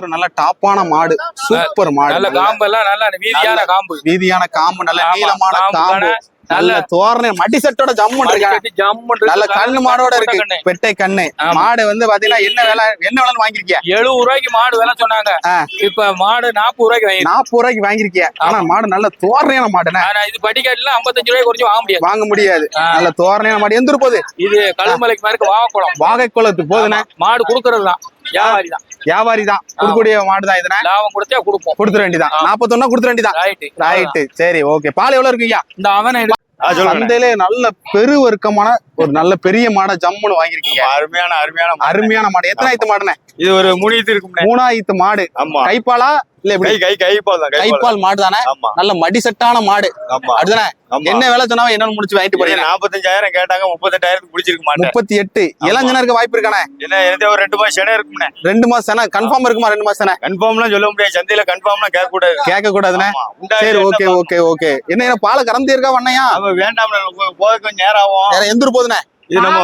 ஒரு நல்ல டாப்பான மாடு. சூப்பர் மாடு. நல்ல காம்பு எல்லாம் நல்ல வீதியான காம்பு. வீதியான காம்பு நல்ல நீளமான காம்பு. நல்ல தோரணை மடி செட்டோட ஜம்முன்னு இருக்காங்க நல்ல. கண்ணு மாடோட இருக்கு. பெட்டை கண்ணு. மாடு வந்து பாத்தீங்கன்னா என்ன வேலை என்ன வேலைன்னு வாங்கிருக்கியா எழுபது ரூபாய்க்கு மாடு விலை சொன்னாங்க. இப்ப மாடு நாற்பது ரூபாய்க்கு வாங்கி நாற்பது ரூபாய்க்கு வாங்கிருக்கிய ஆனா மாடு நல்ல தோரணையான மாடுனே ஆனா இது படிக்காட்டுல ஐம்பத்தஞ்சு ரூபாய் குறைச்சு வாங்க முடியாது. வாங்க முடியாது. நல்ல தோரணையான மாடு. எந்த ஊர் போகுது? இது கழுமலைக்கு மாதிரி வாகக்குளம் வாகை குளத்துக்கு போகுதுண்ணே. மாடு குடுக்கறது தான் வியாபாரி தான் வியாபாரி தான் கொடுக்கக்கூடிய மாடு தான் இதுனே லாபம் கொடுத்தா கொடுப்போம். கொடுத்துட வேண்டியதான் நாற்பத்தொன்னா கொடுத்துட வேண்டியதான் ரைட்டு சரி ஓகே பால் எவ்வளவு இருக்குய்யா இந்த அவனை. சந்தையிலே நல்ல பெருவர்க்கமான ஒரு நல்ல பெரிய மாடை ஜம்முன்னு வாங்கிருக்கீங்க அருமையான அருமையான மாடு. அருமையான மாடு. எத்தனை ஆயித்து மாடுனே இது ஒரு மூணு இருக்கும்ண்ணே மூணாயித்து மாடு. ஆமா. கைப்பாலா? இல்ல கை எப்படி கை கைப்பால் தான் கைப்பால். மாடு தானே நல்ல மடி. செட்டான மாடு ஆமா. என்ன வேலை சொன்னாலும் என்னன்னு முடிச்சு வாங்கிட்டு போறீங்க. நாற்பத்தஞ்சாயிரம் கேட்டாங்க முப்பத்தெட்டாயிரத்துக்கு பிடிச்சிருக்க மாட்டேன். முப்பத்தி எட்டு. இளஞ்சனருக்கு வாய்ப்பு இருக்கானே? என்ன எனக்கு ஒரு ரெண்டு மாசம் இடம் இருக்கும்ண்ணே ரெண்டு மாசம் தானே கன்ஃபார்ம் இருக்குமா ரெண்டு மாசம் தானே கன்ஃபார்ம்லாம் சொல்ல முடியாது. சந்தையில கன்ஃபார்ம்லாம் கேட்க கூடாது கேட்க கூடாதுண்ணே சரி ஓகே என்ன ஓகே ஓகே என்ன என்ன பாலை கறந்து இருக்கா வண்ணையா வேண்டாம் போக கொஞ்சம் நேரம் ஆகும். வேற எந்த ஊர் போகுதுண்ணே இது நம்ம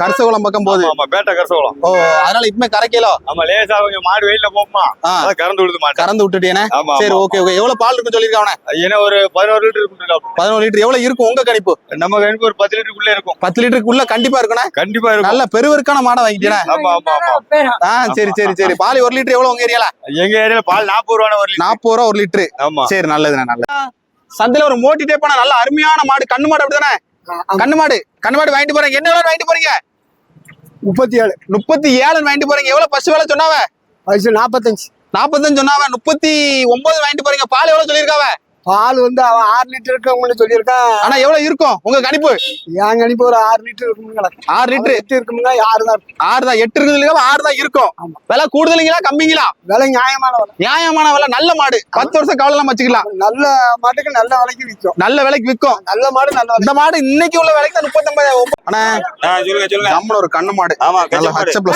கரசகுளம் பக்கம் போகுது. ஆமா, பேட்டை கரசகுளம். ஓ அதனால இப்பமே கரைக்கலோ? ஆமா லேசா கொஞ்சம் மாடு வெயில. அதான் கறந்து விடுது மாட்டேன் கறந்து விட்டுட்டேனே? சரி. Okay okay. எவ்வளவு பால் இருக்குன்னு சொல்லிருக்காவனே ஏன்னா ஒரு பதினோரு லிட்டர் இருக்கும் பதினோரு லிட்டர். எவ்வளவு இருக்கும் உங்க கணிப்பு? நம்ம கணிப்பு ஒரு பத்து லிட்டருக்குள்ள இருக்கும். பத்து லிட்டருக்கு உள்ள கண்டிப்பா இருக்கணும் கண்டிப்பா இருக்கும். நல்ல பெருவருக்கான மாடை வாங்கிட்டேனே ஆமா ஆமா ஆமா. ஆ சரி சரி சரி. பால் ஒரு லிட்டர் எவ்வளவு உங்க ஏரியால? எங்க ஏரியால பால் நாற்பது ரூபான ஒரு லிட்டர். நாற்பது ரூபா ஒரு லிட்டரு. ஆமா. சரி நல்லதுண்ணே நல்லது. சந்தையில ஒரு மோட்டி டேப்பான நல்ல அருமையான மாடு. கண்ணு மாடு அப்படிதானே? கண்ணு மாடு. கண்ணு மாடு வாங்கிட்டு போறீங்க. என்ன வேலை வாங்கிட்டு போறீங்க? முப்பத்தி ஏழு. முப்பத்தி ஏழு வாங்கிட்டு போறீங்க. எவ்வளவு பஸ் வேலை சொன்னாவ? வயசு நாற்பத்தஞ்சு நாற்பத்தஞ்சு சொன்னாவ. முப்பத்தி ஒன்பது வாங்கிட்டு போறீங்க. பால் எவ்வளவு சொல்லியிருக்காவ? பால் வந்து அவன் ஆறு லிட்டர் இருக்கும்னு சொல்லியிருக்கான் ஆனா எவ்வளவு இருக்கும்? உங்க கணிப்பு என் கணிப்பு ஒரு ஆறு லிட்டர் இருக்கும்னு கிடக்கு ஆறு லிட்டரு. லிட்டர் இருக்கும்னா ஆறு தான் இருக்கும். ஆறு தான் எட்டு இருக்குது இல்லையா? ஆறு தான் இருக்கும். விலை கூடுதலுங்களா? கம்மிங்களா? விலை நியாயமான விலை. நியாயமான விலை. நல்ல மாடு. பத்து வருஷம் கவலை வச்சுக்கலாம். நல்ல மாட்டுக்கு நல்ல விலைக்கு விற்கும். நல்ல விலைக்கு விற்கும். நல்ல மாடு நல்ல இந்த மாடு இன்னைக்கு உள்ள விலைக்கு தான் முப்பத்தொன்பதாயிரம் ஆனா சொல்லுங்க சொல்லுங்க. நம்மள ஒரு கண்ணு மாடு. ஆமா நல்ல மாடு. சூப்பர்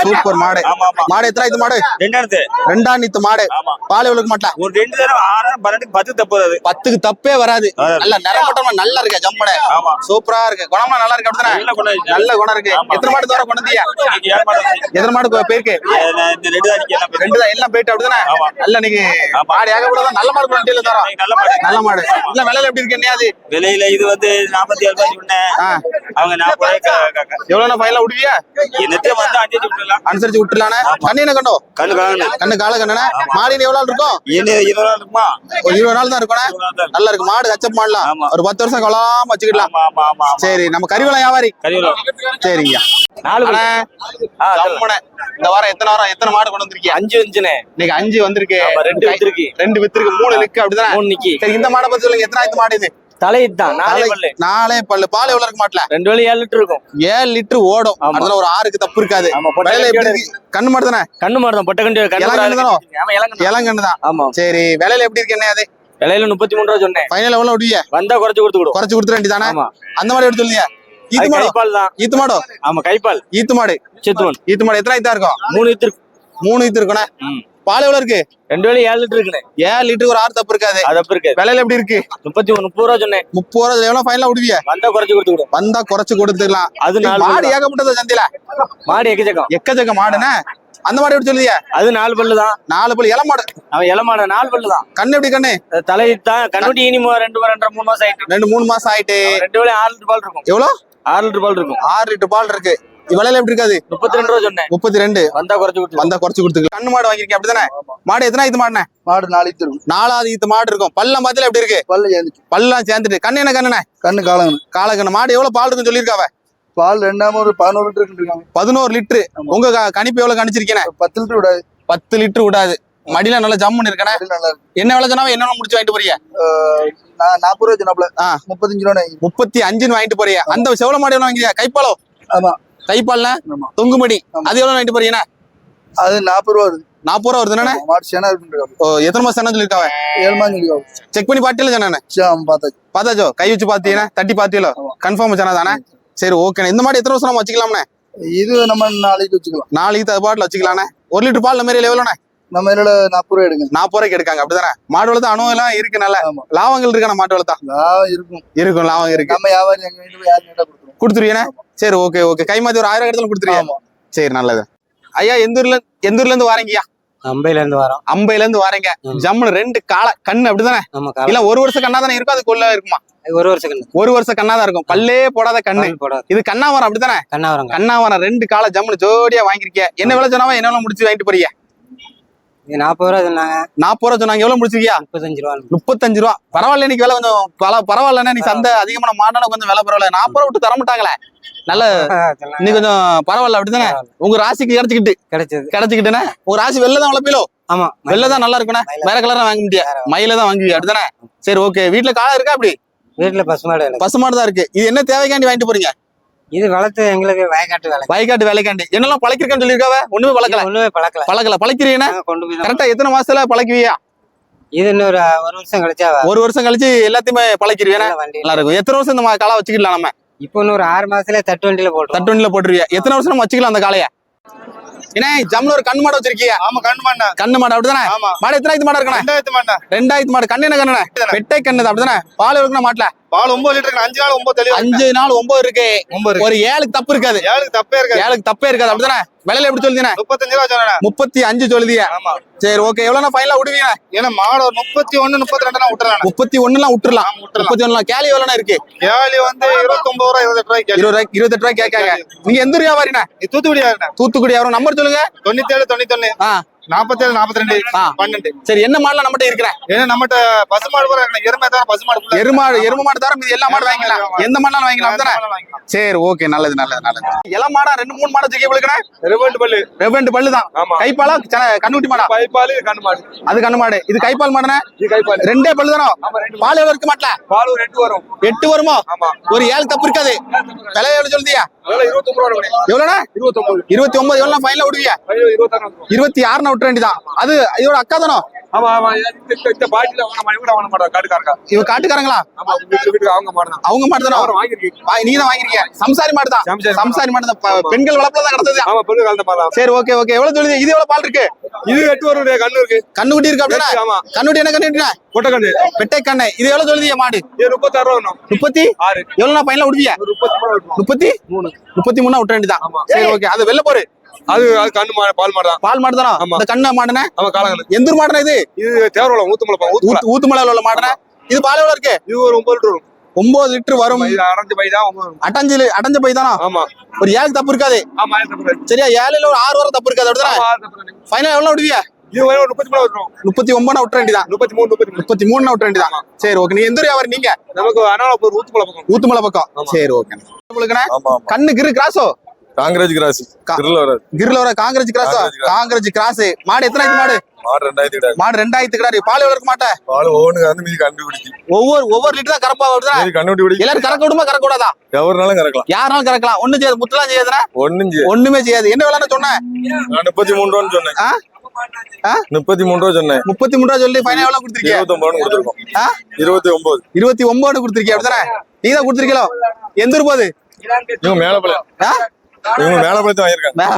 எத்தனை இது மாடு? ரெண்டாயிரத்து. ரெண்டாம் நீத்து மாடு பால் எவ்வளவு மாட்டேன் ஒரு ரெண்டு தடவை ஆறு பன்னெண்டு பத்து தப்பு அது. பத்துக்கு தப்பே வராது. நல்ல நிறமட்டமா நல்லா இருக்கு ஜம்மட சூப்பரா இருக்கு. குணம்லாம் நல்லா இருக்கு அப்படிதானே நல்ல குணம் இருக்கு. குணம். எத்தனை மாடு தவிர வந்து. எத்தனை மாடு போயிருக்கு? ரெண்டு தான் எல்லாம் போயிட்டு அப்படிதானே. நல்ல ஆமா. மாடு ஏகப்பட்டதான் நல்ல மாடு கொண்டு தரோம் நல்ல மாடு. நல்ல மாடு. இல்ல விலையில எப்படி இருக்கு என்னையாது? விலையில இது வந்து நாற்பத்தி ஏழு ரூபாய். அவங்க எவ்வளவு ஃபைனல் விடுவியா என்னத்தையும் வந்து அஞ்சு விட்டுலாம் அனுசரிச்சு விட்டுலானே கண்ணு என்ன கண்டோ கண்ணு கண்ணு கால கண்ணனே மாடு இன்னும் எவ்வளவு நாள் இருக்கும்? இருபது நாள் இருக்குமா? ஒரு இருபது நாள் தான் இருக்கணும் நல்லா இருக்கு. மாடு கச்சப் மாடலாம். ஒரு பத்து வருஷம் கொள்ளாம வச்சுக்கலாம் சரி நம்ம கறிவளம் வியாபாரி. கறிவலம் சரிங்க நாலு. இந்த வாரம் எத்தனை வாரம் எத்தனை மாடு கொண்டு வந்திருக்கீங்க அஞ்சு வந்துச்சுனே இன்னைக்கு அஞ்சு வந்திருக்கு. ரெண்டு வித்துருக்கு. ரெண்டு வித்துருக்கு. மூணு நிக்கு அப்படிதானே? மூணு நிக்கி. சரி இந்த மாடை பத்தி சொல்லுங்க. எத்தனை ஆயிரத்து மாடு இது? தலையிட்டான் நாலே நாளை- பல்லு. நாலே பல்லு. பால் எவ்வளவு இருக்க மாட்டல? ரெண்டு வேலை ஏழு லிட்டர் இருக்கும். ஏழு லிட்டர் ஓடும். அதுல ஒரு ஆறுக்கு தப்பு இருக்காது. கண்ணு மாடு தானே கண்ணு மாடு தான் பொட்டை கண்டி கண்ணு இளங்கண்ணு. தானோ? ஆமா. தான் சரி விலையில எப்படி இருக்கு? என்ன அது? விலையில முப்பத்தி மூணு ரூபா சொன்னேன். ஃபைனல் எவ்வளவு விடுவிய வந்தா குறைச்சு கொடுத்து குறைச்சு கொடுத்துட வேண்டியதானே ஆமா. அந்த மாடு எடுத்து சொல்லியா ஈத்து மாடோ? கைப்பால் தான். ஈத்து மாடோ? ஆமா கைப்பால். ஈத்து மாடு. செத்துவன் ஈத்து மாடு எத்தனை ஈத்தா இருக்கும்? மூணு மூணு ஈத்து இருக்கணும் ம். பால் எவ்வளவு இருக்கு? ரெண்டு வேலை ஏழு லிட்டர் இருக்குண்ணே. ஏழு லிட்டர் ஒரு ஆறு தப்பு இருக்காது. அது அப்ப இருக்கு விலையில எப்படி இருக்கு? முப்பத்தி ஒண்ணு முப்பது ரூபா சொன்னேன் முப்பது ரூபா எவ்வளவு ஃபைனலா விடுவிய? வந்தா குறைச்சு கொடுத்து வந்தா குறைச்சு கொடுத்துக்கலாம் அது நாலு மாடு தான். ஏகப்பட்டது சந்தையில மாடு எக்கச்சக்கம். எக்கச்சக்க மாடுனே அந்த மாடு எப்படி சொல்லுதிய? அது நாலு பல்லு தான். நாலு பல்லு. இள மாடு. அவன் இளமான நாலு பல்லு தான். கண்ணு எப்படி கண்ணு? தலையிட்டான் கண்ணுட்டி இனி ரெண்டு ரெண்டரை மூணு மாசம் ஆயிட்டு. ரெண்டு மூணு மாசம் ஆயிட்டு. ரெண்டு வேலை ஆறு லிட்டர் பால் இருக்கும் எவ்வளவு ஆறு லிட்டர் பால் இருக்கும். ஆறு லிட்டர் பால் இருக்கு. விலையில எப்படி இருக்காது? முப்பத்தி ரெண்டு ரூபா சொன்னேன். முப்பத்தி ரெண்டு வந்தா குறைச்சு கொடுத்து வந்தா குறைச்சு கொடுத்துக்கலாம். கண்ணு மாடு வாங்கிருக்கேன் அப்படிதானே? மாடு எத்தனை ஈத்து மாடுனே மாடு நாலு லிட்டர் இருக்கும் நாலாவது ஈத்து மாடு இருக்கும். பல்லம் பாத்துல எப்படி இருக்கு? பல்லு சேர்ந்துச்சு. பல்லாம் சேர்ந்துட்டு. கண்ணு என்ன கண்ணுனே கண்ணு காலங்கண்ணு காலக்கண்ணு மாடு எவ்வளவு பால் இருக்குன்னு சொல்லியிருக்காவ? பால் ரெண்டாம ஒரு பதினோரு லிட்டர் இருக்காங்க. பதினோரு லிட்டரு. உங்க கணிப்பு எவ்வளவு கணிச்சிருக்கேன் பத்து லிட்டர் விடாது. பத்து லிட்டர் விடாது. மடியில நல்லா ஜம்முன்னு இருக்கனே அது நல்லா இருக்கு. என்ன விலை சொன்னாவ? என்ன முடிச்சு வாங்கிட்டு நான் நாற்பது ரூபா சொன்னாப்ல. முப்பத்தஞ்சு ரூபா முப்பத்தி அஞ்சுன்னு வாங்கிட்டு போறீங்க. அந்த செவல மாடு வாங்கிறியா கைப்பாலோ? ஆமா. ஆமா. தொங்குமடி. அது எவ்வளவு வாங்கிட்டு போறீங்கன்னா அது நாற்பது ரூபா வருது. நாற்பது ரூபா வருது. என்னண்ணே? ஓ எத்தனை மாசம் என்ன சொல்லிருக்காவ ஏழு மாதம் சொல்லிக்காவும் செக் பண்ணி பாட்டில சொன்னேன் பார்த்தாச்சு பார்த்தாச்சோ கை வச்சு பாத்தீங்கன்னா தட்டி பாத்தீங்களோ. கன்ஃபார்ம் சொன்னா தானே? சரி ஓகே இந்த மாதிரி எத்தனை வருஷம் நம்ம வச்சுக்கலாம்ண்ணே இது நம்ம நாளைக்கு வச்சுக்கலாம். நாளைக்கு அது பாட்டில் வச்சுக்கலாண்ணே ஒரு லிட்டர் பால் மாதிரி எவ்வளோண்ணே? நம்ம இதுல நாற்பது ரூபா எடுங்க. நாற்பது ரூபாய்க்கு எடுக்காங்க அப்படிதானே? மாடு வளர்த்து அணுவம் எல்லாம் இருக்கு நல்ல லாபங்கள் இருக்கான மாட்டு வளர்த்தா? லாபம் இருக்கும். இருக்கும் லாபம் இருக்கு. நம்ம வியாபாரி எங்க வீட்டு போய் யாரும் கேட்டா கொடுத்துருவோம் கொடுத்துருவீங்கண்ணே சரி ஓகே ஓகே கை மாத்தி ஒரு ஆயிரம் இடத்துல கொடுத்துருவீங்க சரி நல்லது. ஐயா எந்த ஊர்ல எந்த ஊர்ல இருந்து வாரீங்கய்யா அம்பையில இருந்து வரோம். அம்பையில இருந்து வாரீங்க. ஜம்முன்னு ரெண்டு காலை கண்ணு அப்படிதானே? இல்ல ஒரு வருஷம் கண்ணா தானே இருக்கும் அதுக்குள்ள இருக்குமா? ஒரு வருஷம் கண்ணு. ஒரு வருஷம் கண்ணா தான் இருக்கும். பல்லே போடாத கண்ணு. இது கண்ணாவரம் அப்படிதானே கண்ணாவரங்க கண்ணாவரம் ரெண்டு காலை ஜம்முன்னு ஜோடியா வாங்கிருக்கீங்க என்ன விலை சொன்னாவா என்ன முடிச்சு வாங்கிட்டு போறீங்க? இது நாற்பது ரூபா சொன்னாங்க. நாற்பது ரூபா சொன்னாங்க. எவ்வளவு முடிச்சிருக்கியா? முப்பத்தஞ்சு ரூபா. முப்பத்தஞ்சு ரூபா. பரவாயில்ல இன்னைக்கு விலை கொஞ்சம் பல பரவாயில்லண்ணே நீ சந்தை அதிகமான மாட்டான கொஞ்சம் விலை பரவாயில்ல. நாற்பது ரூபா விட்டு தர மாட்டாங்களே. நல்ல நீ கொஞ்சம் பரவாயில்ல அப்படிதானே உங்க ராசிக்கு கிடைச்சிக்கிட்டு. கிடைச்சது. கிடைச்சிக்கிட்டுனே? ஒரு ராசி வெளில தான் வளர்ப்பீலோ ஆமா. வெளில தான் நல்லா இருக்குண்ணே. வேற கலர் வாங்க முடியா மயில தான் வாங்குவியா அப்படிதானே சரி ஓகே வீட்டுல காளை இருக்கா அப்படி? வீட்டுல பசுமாடு. பசுமாடு தான் இருக்கு. இது என்ன தேவைக்காண்டி வாங்கிட்டு போறீங்க? இது வளர்த்து எங்களுக்கு வயக்காட்டு வேலை. வயக்காட்டு வேலைக்காண்டி. என்னெல்லாம் பழக்கிருக்கான்னு சொல்லியிருக்காவ? ஒண்ணுமே பழக்கல. ஒண்ணுமே பழக்கல. பழக்கல. பழக்கிறீங்கன்னா கொண்டு போய் கரெக்டா எத்தனை மாசத்துல பழக்குவியா? இது இன்னொரு ஒரு வருஷம் கழிச்சா ஒரு வருஷம் கழிச்சு எல்லாத்தையுமே பழக்கிருவேனா வண்டி நல்லா இருக்கும் எத்தனை வருஷம் இந்த காளை வச்சுக்கலாம் நம்ம? இப்போ இன்னொரு ஆறு மாசத்துல தட்டு வண்டியில போட்டோம் தட்டு வண்டியில போட்டுருவியா? எத்தனை வருஷம் நம்ம வச்சுக்கலாம் அந்த காளைய? என்ன ஜம்ல ஒரு கண்ணு மாடு ஆமா கண்ணு மாண்டா கண்ணு மாடு அப்படிதானே? ஆமா. மாடு எத்தனாயிரத்து மாடு இருக்கணும் ரெண்டாயிரத்து மாண்டா ரெண்டாயிரத்து மாடு. கண்ணு என்ன கண்ணு பெட்டை கண்ணு தான் அப்படிதானே? பால் இருக்கணும் மாட்டுல? பால் ஒன்பது லிட்டர் அஞ்சு நாள் ஒன்பது தெளிவா அஞ்சு நாள் ஒன்பது இருக்கு. ஒன்பது ஒரு ஏழுக்கு தப்பு இருக்காது. ஏழுக்கு தப்பே இருக்காது. ஏழுக்கு தப்பே இருக்காது அப்படிதானே? விலையில எப்படி சொல்லுதீங்க முப்பத்தஞ்சு ரூபா சொன்னேன். முப்பத்தி அஞ்சு சொல்லுதியா. ஆமா. சரி ஓகே எவ்வளவு ஃபைனலா விடுவீங்க? ஏன்னா மாடு முப்பத்தி ஒண்ணு முப்பத்தி ரெண்டு விட்டுறேன் முப்பத்தி ஒண்ணுலாம் விட்டுறலாம். விட்டுறலாம். முப்பத்தி ஒண்ணுலாம் கேலி எவ்வளவு இருக்கு? கேலி வந்து இருபத்தொன்பது ரூபா இருபது ரூபாய்க்கு இருபது ரூபாய்க்கு இருபத்தெட்டு ரூபாய் கேட்காங்க. நீங்க எந்த வியாபாரிண்ணா? தூத்துக்குடியா இருக்கேன் தூத்துக்குடி யாரும் நம்பர் சொல்லுங்க. தொண்ணூத்தி ஏழு தொண்ணூத்தி ஒண்ணு நாற்பத்தேழு நாற்பத்தி ரெண்டு. பன்னெண்டு. சரி என்ன மாடல நம்மகிட்ட இருக்கிறேன் ஏன்னா நம்மகிட்ட பசுமாடு கூட இருக்கு. எருமை தான் பசுமாடு full ஆ எருமாடு எரும மாடு தவிர எல்லா மாடு வாங்கிக்கலாம். எந்த மாடலாம் வாங்கிக்கலாம். தானே. சரி ஓகே நல்லது நல்லது நல்லது. இளம் மாடா ரெண்டு மூணு மாடை தூக்கி விழுக்கிறேன் ரெவெண்ட் பல்லு. ரெண்டு பல்லு தான் கைப்பாலா கண்ணுட்டி மாடா? பைப்பாலு கண்ணு மாடு. அது கண்ணு மாடு. இது கைப்பால் மாடுனே இது கைப்பால். ரெண்டே பல்லு தானோ? பால் எவ்வளவு இருக்க மாட்டல? பால் ஒரு எட்டு வரும். எட்டு வருமோ? ஆமா. ஒரு ஏழு தப்பு இருக்காது. விலை எவ்வளவு இருபத்தொன்பது ரூபா வரும். எவ்வளோண்ணா? இருபத்தொன்பது இருபத்தி ஒன்பது எவ்வளோ ஃபைனல் விடுவியா. இருபத்தி ஆறுனா விட்டுற வேண்டியதான் அது இதோட அக்கா தானோ? ஆமா ஆமா. இந்த- பாட்டில வாங்க மணி கூட வாங்க மாட்டாங்க காட்டுக்காரங்க. இவ காட்டுக்காரங்களா? ஆமா வீட்டுக்கு அவங்க அவங்க மாடு தானோ? வாங்கிருக்கீங்க தான் வாங்கிருக்கீங்க சம்சாரி மாடு. தான் சம்சாரி மாடு. தான் பெண்கள் வளர்ப்புல தான் கிடந்தது ஆமா கலந்த சரி ஓகே ஓகே. எவ்வளவு சொல்லுது இது எவ்வளவு பால் இருக்கு? இது எட்டு வரும் கண்ணு இருக்கு. கண்ணுக்குட்டி இருக்கு அப்படின்னா? ஆமா. கண்ணுக்குட்டி என்ன கண்ணுக்குட்டினா? கொட்டை கண்ணு பெட்டை கண்ணு இது எவ்வளவு சொல்லுது மாடு? இது ரூபா வரும். முப்பத்தி? ஆறு. எவ்வளவு பையன்ல விடுவியா முப்பத்தி மூணு முப்பத்தி? மூணு. முப்பத்தி விட்டுற வேண்டியதான். சரி ஓகே. அது வெளில போரு அது அது கண்ணு மாடு பால் மாடு தான் பால் மாடு தானோ ஆமா. இந்த கண்ணு மாடுனே? ஆமா காலங்கண்ணு. எந்த மாடுனா இது? இது தேவரவளம் ஊத்துமலை ஊத்துமலை. ஊத்து ஊத்துமலையில உள்ள மாடுனே? இது பால் எவ்வளவு இருக்கு? இது ஒரு ஒன்பது லிட்டர் வரும். ஒன்பது லிட்டர் வரும். இது அரைஞ்சு பை தான் ஒன்பது வரும். லி- அடைஞ்ச போய் தானோ? ஆமா. ஒரு ஏழு தப்பு இருக்காது. ஆமா. சரியா ஏழுல ஒரு ஆறு வரை தப்பு இருக்காது அப்படிதானே. ஃபைனல் எவ்வளவு விடுவியா? முப்பத்தி வரும் ஒன்பதுனா விட்டுற வேண்டியதான் முப்பத்தி மூணு முப்பத்தி மூணு. வேண்டியதான் சரி ஓகே நீ எந்த வியாபாரி நீங்க? நமக்கு ஊத்துமலை பக்கம். ஊத்துமலை பக்கம். சரி ஓகே கண்ணு கிரு கிராஸோ காங்கிரஸ் கிராஸ். கா- திருல வராது. கிரில வர காங்கிரஸ் கிராஸோ காங்கிரஸ் கிராஸ். மாடு எத்தனை மாடு? மாடு ரெண்டாயிரத்தி மாடு ரெண்டாயிரத்து கிடாரி பால் எவ்வளவு இருக்க மாட்டேன் பால் ஒவ்வொன்று வந்து மீதி கண்டுபிடிச்சு. ஒவ்வொரு ஒவ்வொரு லிட்டர் தான் கறப்பா வருதுனா மீதி கண்டுபிடிச்சு. எல்லாரும் கறக்க விடுமா கறக்க கூடாதா எவருனாலும் கறக்கலாம். யாருனாலும் கறக்கலாம். ஒண்ணும் செய்யாது. முத்தலாம் செய்யாதுனா செய்ய ஒண்ணுமே செய்யாது. என்ன விலைன்னு சொன்னேன்? நான் முப்பத்தி மூணு ரூபான்னு சொன்னேன்? முப்பத்தி மூணு ரூபா சொன்னேன். முப்பத்தி மூணு ரூபா சொல்லி ஃபைனல் எவ்வளவு கொடுத்துருக்கீங்க இருபத்தி ஒன்பது கொடுத்துருக்கோம்? இருபத்தி ஒன்பது இருபத்தி ஒன்பது கொடுத்துருக்கீங்க அப்படிதானே? நீங்க தான் கொடுத்துருக்கீங்களோ? எந்த ஊர் போகுது? இவங்க மேலப்பழத்தை வாங்கியிருக்காங்க மேல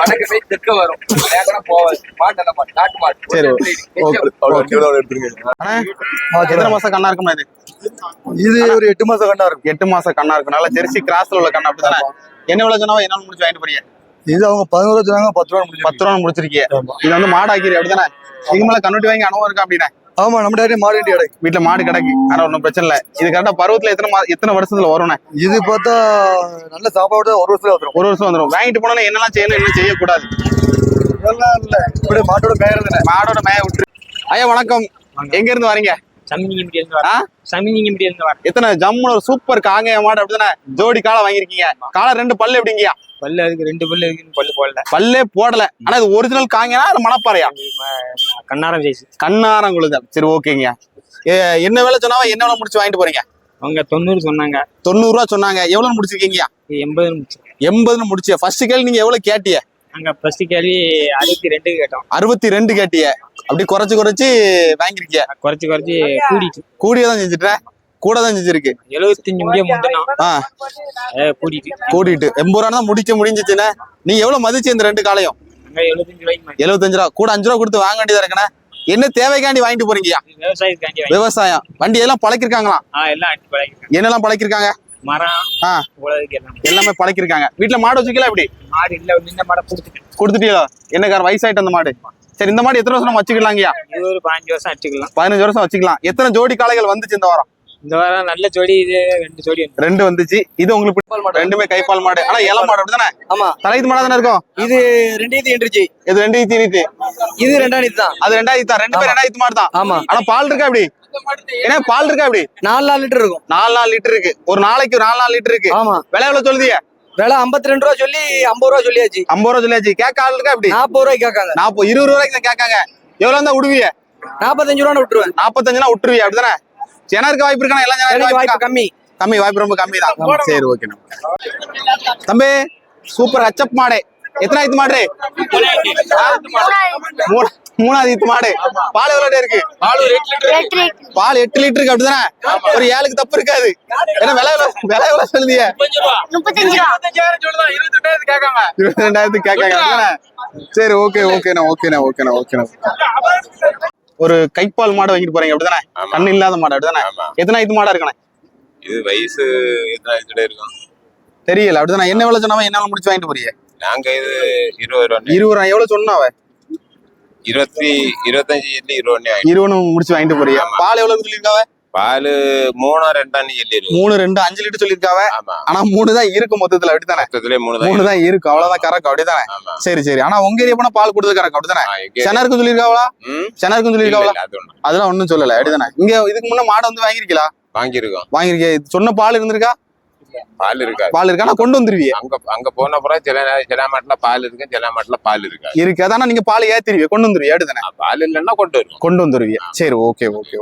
வடக்கு தெற்க வரும். போவாது. மாட்டு நாட்டு சரி எத்தனை மாசம் கண்ணா இருக்குமா இது? இது ஒரு எட்டு மாசம் கண்ணா இருக்கும். எட்டு மாசம் கண்ணா இருக்கும். நல்ல ஜெர்சி கிராஸ்ல உள்ள கண்ணா அப்படிதானே என்ன விலை சொன்னா என்ன முடிச்சு வாங்கிட்டு போறீங்க? இது அவங்க பதினோரு சொன்னாங்க பத்து ரூபா பத்து ரூபா முடிச்சிருக்கீங்க. இது வந்து மாடாக்கிறீ அப்படிதானே நீங்க மேல கண்ணுட்டி வாங்கி அனுபவம் இருக்கா அப்படின்னா? ஆமா நம்ம டேரே மாடு வண்டி கிடைக்கும் வீட்டுல மாடு கிடக்கு. ஆனா ஒன்றும் பிரச்சனை இல்ல. இது கரெக்டா பருவத்துல எத்தனை மா- எத்தனை வருஷத்துல வரும்ண்ணே இது பார்த்தா நல்ல சாப்பாடு ஒரு வருஷத்துல வந்துடும் ஒரு வருஷம் வந்துடும் வாங்கிட்டு போனா என்னெல்லாம் செய்யணும் என்ன செய்யக்கூடாது? இதெல்லாம் இல்ல. இப்படி மாட்டோட மேயறது மாடோட மேய விட்டு ஐயா வணக்கம். எங்க இருந்து வரீங்க எத்தனை ஜம்முன்னு ஒரு சூப்பர் காங்கேய மாடு அப்படிதானே? ஜோடி காலை வாங்கிருக்கீங்க காலை ரெண்டு பல்லு எப்படிங்கயா பல்லு அதுக்கு ரெண்டு பல்லு இருக்குன்னு பல்லு போடல. பல்லே போடல. ஆனா இது ஒரிஜினல் காங்கேனா அது மணப்பாறையா? கண்ணாரம் ஜெயிச்சு கண்ணாரம் குழுதல் சரி ஓகேங்க. என்ன வேலை சொன்னாவா? என்ன வேலை முடிச்சு வாங்கிட்டு போறீங்க? அவங்க தொண்ணூறு சொன்னாங்க. தொண்ணூறு ரூபா சொன்னாங்க. எவ்வளவு முடிச்சிருக்கீங்க? எண்பது முடிச்சு எண்பதுன்னு முடிச்சிய ஃபர்ஸ்ட் கேள்வி நீங்க எவ்வளவு கேட்டிய? நாங்க ஃபர்ஸ்ட் கேள்வி அறுபத்தி ரெண்டு கேட்டோம். அறுபத்தி ரெண்டு கேட்டிய. அப்படி குறைச்சு குறைச்சு வாங்கிருக்கிய. குறைச்சு குறைச்சு கூடிட்டு. கூடியதான் செஞ்சுட்டேன். கூட தான் செஞ்சிருக்கு எழுபத்தஞ்சு முடிய அஹ் கூடிட்டு. எண்பது ரூபா தான் முடிக்க முடிஞ்சிச்சுண்ணே நீங்க எவ்வளவு மதிச்சு இந்த ரெண்டு காலையும் எழுபத்தஞ்சு ரூபா. கூட அஞ்சு ரூபா கொடுத்து வாங்க வேண்டியதா இருக்குண்ணே? என்ன தேவைக்காண்டி வாங்கிட்டு போறீங்கயா வாங்கி விவசாயம். வண்டி எல்லாம் பழக்கிருக்காங்களா? என்னெல்லாம் பழக்கிருக்காங்க? மரம் எல்லாம். பழக்கிருக்காங்க. வீட்டுல மாடு வச்சுக்கலாம் எப்படி? மாடு இல்ல நின்ன மாடை கொடுத்துட்டு கொடுத்துட்டீங்களோ என்ன வயசாயிட்டு அந்த மாடு. சரி இந்த மாடு எத்தனை வருஷம் நம்ம வச்சுக்கலாங்கய்யா? இது ஒரு பாஞ்சு வருஷம் வச்சுக்கலாம். பதினஞ்சு வருஷம் வச்சுக்கலாம். எத்தனை ஜோடி காளைகள் வந்துச்சு இந்த வாரம்? இந்த வாரம் நல்ல ஜோடி இது ரெண்டு ஜோடி வந்து ரெண்டு வந்துச்சு. இது உங்களுக்கு பிடிப்பால் மாடு. ரெண்டுமே கைப்பால் மாடு. ஆனா இளம் மாடு அப்படிதானே ஆமா. தலைத்து மாடா தானே இருக்கும்? இது ரெண்டாயிரத்தி எண்டுச்சு இது ரெண்டு ஈத்தி ஈத்தி இது ரெண்டாயிரத்தி தான். அது ரெண்டாயிரத்து தான். ரெண்டு பேரும் ரெண்டாயிரத்து மாடு தான். ஆமா. ஆனா பால் இருக்கா அப்படி ஏன்னா பால் இருக்கா அப்படி நாலு நாலு லிட்டர் இருக்கும். நாலு நாலு லிட்டர் இருக்கு. ஒரு நாளைக்கு நாலு நாலு லிட்டர் இருக்கு. ஆமா. விலை எவ்வளவு சொல்லுதீங்க? விலை ஐம்பத்தி ரெண்டு ரூபா சொல்லி ஐம்பது ரூபா சொல்லியாச்சு. ஐம்பது ரூபா சொல்லியாச்சு. கேட்க ஆள் இருக்கா அப்படி நாற்பது ரூபாய்க்கு கேட்காங்க. நாற்பது இருபது ரூபாய்க்கு தான் கேட்காங்க. எவ்வளவு இருந்தா விடுவீங்க நாற்பத்தஞ்சு ரூபா விட்டுருவேன். நாற்பத்தஞ்சுனா விட்டுருவீங்க அப்படிதானே ஜனம் இருக்க வாய்ப்பு இருக்கா? எல்லாம் இருக்க வாய்ப்பு கம்மி. கம்மி வாய்ப்பு ரொம்ப கம்மி தான். சரி ஓகே தம்பி சூப்பர். ஹச்சப் மாடு. எத்தனை ஆயிரத்து மாடு? மூணாவது ஈத்து மாடு. பால் எவ்வளவு இருக்கு? பால் எட்டு லிட்டருக்கு அப்படிதானே? ஒரு ஏழுக்கு தப்பு இருக்காது. ஏன்னா விலை விலை எவ்வளவு ரூபா. இருபத்தி ரெண்டாயிரத்துக்கு கேட்காங்க சரி ஓகே ஓகேண்ணா ஓகேண்ணா ஓகேண்ணா ஓகேண்ணா ஒரு கைப்பால் மாடு வாங்கிட்டு போறீங்க அப்படிதானே. கண்ணு இல்லாத மாடு அப்படிதானே. எத்தனை ஐத்து மாடா இருக்கணும்? இது வயசு எத்தனை இருக்கும். தெரியல அப்படிதானே என்ன எவ்வளவு சொன்னாவ என்ன முடிச்சு வாங்கிட்டு போறீங்க? நாங்க இது இருபது ரூபா இருபது ரூபா எவ்வளவு சொன்னாவ இருபத்தி இருபத்தஞ்சு இருபது ரூபா இருபது முடிச்சு வாங்கிட்டு போறீங்க ஆமா. பால் எவ்வளவு சொல்லியிருக்காவ? பால் மூணா ரெண்டான்னு சொல்லி இருக்கு மூணு ரெண்டு அஞ்சு லிட்டர் சொல்லியிருக்காவ. ஆமா. ஆனா மூணு தான் இருக்கு மொத்தத்துல அப்படித்தானே? மொத்தத்திலே மூணு தான் மூணு தான் இருக்கு அவ்வளவுதான் கறக்கு அப்படிதானே ஆமா. சரி சரி. ஆனா உங்க ஏரியா போனா பால் கொடுத்து கறக்கு அப்படிதானே ஆ, எங்க செனருக்கும் சொல்லியிருக்காவளா? செனருக்கும் சொல்லியிருக்காவளா. அதெல்லாம் ஒண்ணும் சொல்லல அப்படிதானே இங்க இதுக்கு முன்ன மாடு வந்து வாங்கிருக்கீங்களா வாங்கியிருக்கோம். வாங்கிருக்கே சொன்ன பால் இருந்திருக்கா? பால் இருக்காது பால் இருக்கா? நான் கொண்டு வந்துருவீங்க அங்க அங்க போன அப்புறம் சில சில மாட்டுல பால் இருக்கு சில மாட்டுல பால் இருக்காது. இருக்கு. அதான நீங்க பால் ஏத்திருவீங்க கொண்டு வந்துருவீங்க அப்படிதானே பால் இல்லைன்னா கொண்டு வருவோம். கொண்டு வந்துருவீங்க சரி ஓகே ஓகே